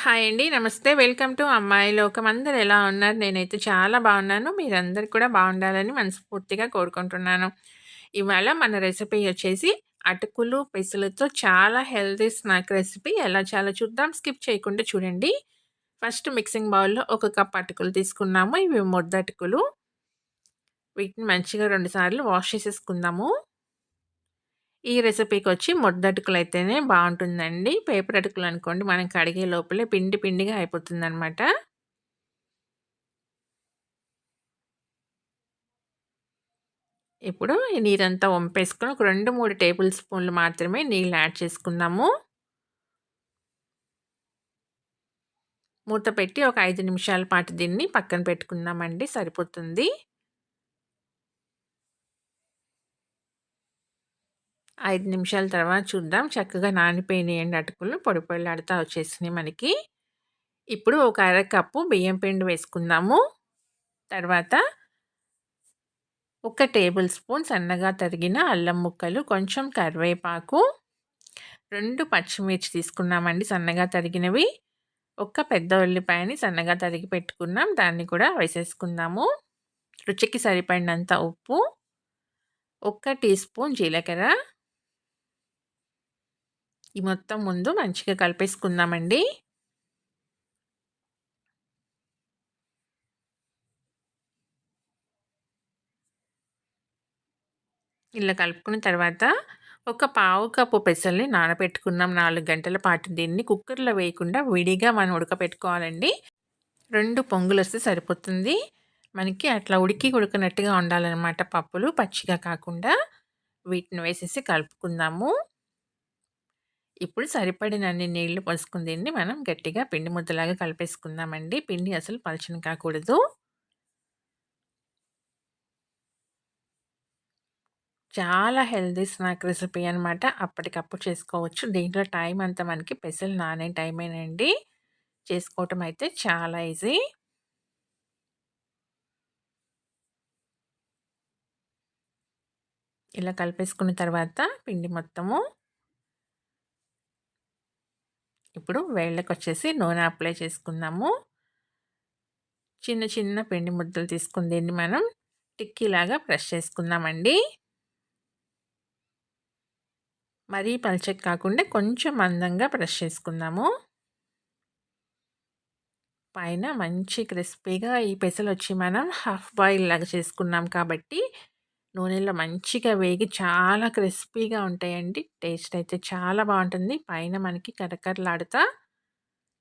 Hi అండి. నమస్తే. Welcome to అమ్మాయి లోకం. అందరు ఎలా ఉన్నారు? నేనైతే చాలా బాగున్నాను. మీరందరూ కూడా బాగుండాలని మనస్ఫూర్తిగా కోరుకుంటున్నాను. ఇవాళ మన రెసిపీ వచ్చేసి అటుకులు, పెసలతో చాలా హెల్తీ స్నాక్ రెసిపీ. ఎలా చాలా చూద్దాం. స్కిప్ చేయకుండా చూడండి. ఫస్ట్ మిక్సింగ్ బౌల్‌లో ఒక కప్ అటుకులు తీసుకున్నాము. ఇవి ముద్దటుకులు. వీటిని మంచిగా రెండుసార్లు వాష్ చేసేసుకుందాము. ఈ రెసిపీకి వచ్చి రెసిపీకొచ్చి అయితేనే బాగుంటుందండి పేపర్ అటుకులు అనుకోండి మనం కడిగే లోపలే పిండి పిండిగా అయిపోతుందనమాట. ఇప్పుడు ఈ నీరంతా వంపేసుకొని ఒక 2, 3 టేబుల్ స్పూన్లు మాత్రమే నీళ్ళు యాడ్ చేసుకుందాము. మూత పెట్టి ఒక ఐదు నిమిషాల పాటు దీన్ని పక్కన పెట్టుకుందామండి సరిపోతుంది. ఐదు నిమిషాల తర్వాత చూద్దాం. చక్కగా నానిపోయినాయండి అటుకులు. పొడి పొడిలాడుతూ వచ్చేసినాయి మనకి. ఇప్పుడు ఒక అర కప్పు బియ్యం పిండి వేసుకుందాము. తర్వాత ఒక టేబుల్ స్పూన్ సన్నగా తరిగిన అల్లం ముక్కలు, కొంచెం కరివేపాకు, రెండు పచ్చిమిర్చి తీసుకున్నామండి సన్నగా తరిగినవి. ఒక పెద్ద ఉల్లిపాయని సన్నగా తరిగి పెట్టుకున్నాం. దాన్ని కూడా వేసేసుకుందాము. రుచికి సరిపడినంత ఉప్పు, ఒక టీ స్పూన్ జీలకర్ర ఈ మొత్తం ముందు మంచిగా కలిపేసుకుందామండి. ఇలా కలుపుకున్న తర్వాత ఒక పావు కప్పు పెసల్ని నానబెట్టుకున్నాం. నాలుగు గంటల పాటు దీన్ని కుక్కర్లో వేయకుండా విడిగా మనం ఉడకపెట్టుకోవాలండి. రెండు పొంగులు వస్తే సరిపోతుంది. మనకి అట్లా ఉడికి ఉడకనట్టుగా ఉండాలన్నమాట పప్పులు. పచ్చిగా కాకుండా వీటిని వేసేసి కలుపుకుందాము. ఇప్పుడు సరిపడినన్ని నీళ్ళు పోసుకుని దీన్ని మనం గట్టిగా పిండి ముద్దలాగా కలిపేసుకుందామండి. పిండి అసలు పలచన కాకూడదు. చాలా హెల్దీ స్నాక్ రెసిపీ అనమాట అప్పటికప్పుడు చేసుకోవచ్చు. దీంట్లో టైం అంతా మనకి పెసలు నానే టైమేనండి. చేసుకోవటం అయితే చాలా ఈజీ. ఇలా కలిపేసుకున్న తర్వాత పిండి మొత్తము ఇప్పుడు వేళ్ళకి వచ్చేసి నూనె అప్లై చేసుకుందాము. చిన్న చిన్న పిండి ముద్దలు తీసుకుని దీన్ని మనం టిక్కీలాగా ప్రెస్ చేసుకుందామండి. మరీ పలచకి కాకుండా కొంచెం మందంగా ప్రెస్ చేసుకుందాము. పైన మంచి క్రిస్పీగా ఈ పెసలు వచ్చి మనం హాఫ్ బాయిల్ లాగా చేసుకున్నాం కాబట్టి నూనెలో మంచిగా వేగి చాలా క్రిస్పీగా ఉంటాయండి. టేస్ట్ అయితే చాలా బాగుంటుంది. పైన మనకి కరకరలాడుతా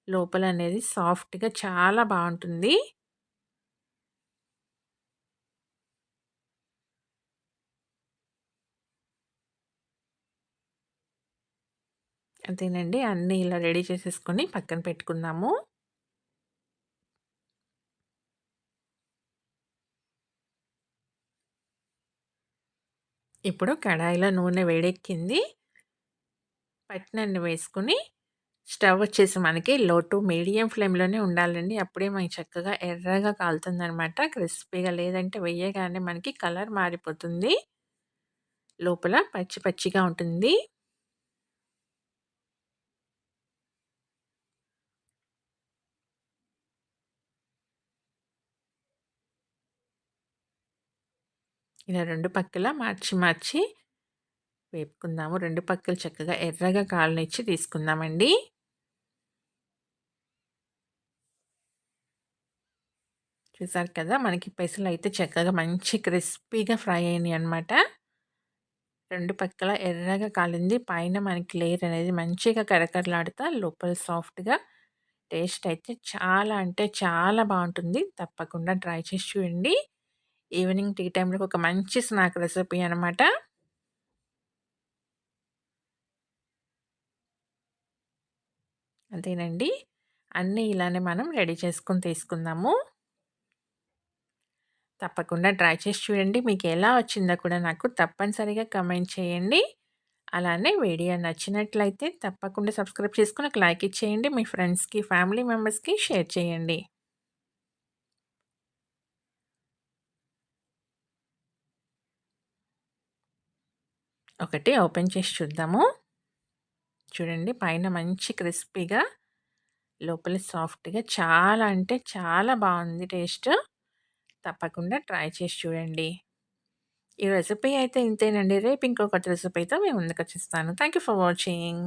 లోపల అనేది సాఫ్ట్గా చాలా బాగుంటుంది. అంతేనండి. అన్నీ ఇలా రెడీ చేసేసుకొని పక్కన పెట్టుకుందాము. ఇప్పుడు కడాయిలో నూనె వేడెక్కింది. పట్టినన్ను వేసుకుని స్టవ్ వచ్చేసి మనకి లో టు మీడియం ఫ్లేమ్లోనే ఉండాలండి. అప్పుడే మనకి చక్కగా ఎర్రగా కాలుతుందనమాట క్రిస్పీగా లేదంటే వేయగానే మనకి కలర్ మారిపోతుంది. లోపల పచ్చి పచ్చిగా ఉంటుంది. ఇలా రెండు పక్కల మార్చి మార్చి వేపుకుందాము. రెండు పక్కలు చక్కగా ఎర్రగా కాలనిచ్చి తీసుకుందామండి. చూసారు కదా! మనకి పెసలు అయితే చక్కగా మంచి క్రిస్పీగా ఫ్రై అయినాయి అనమాట రెండు పక్కల ఎర్రగా కాలింది. పైన మనకి లేయర్ అనేది మంచిగా కరకరలాడుతా లోపల సాఫ్ట్గా టేస్ట్ అయితే చాలా అంటే చాలా బాగుంటుంది. తప్పకుండా ట్రై చేసి చూడండి. ఈవినింగ్ టీ టైంలో ఒక మంచి స్నాక్ రెసిపీ అనమాట అంతేనండి. అన్నీ ఇలానే మనం రెడీ చేసుకొని తీసుకుందాము. తప్పకుండా ట్రై చేసి చూడండి. మీకు ఎలా వచ్చిందో కూడా నాకు తప్పనిసరిగా కమెంట్ చేయండి. అలానే వీడియో నచ్చినట్లయితే తప్పకుండా సబ్స్క్రైబ్ చేసుకుని ఒక లైక్ ఇచ్చేయండి. మీ ఫ్రెండ్స్కి ఫ్యామిలీ మెంబర్స్కి షేర్ చేయండి. ఒకటి ఓపెన్ చేసి చూద్దాము చూడండి పైన మంచి క్రిస్పీగా లోపల సాఫ్ట్‌గా చాలా అంటే చాలా బాగుంది టేస్ట్. తప్పకుండా ట్రై చేసి చూడండి. ఈ రెసిపీ అయితే ఇంతేనండి. రేపు ఇంకొకటి రెసిపీతో ముందుకు ముందుకొచ్చేస్తాను. Thank you for watching.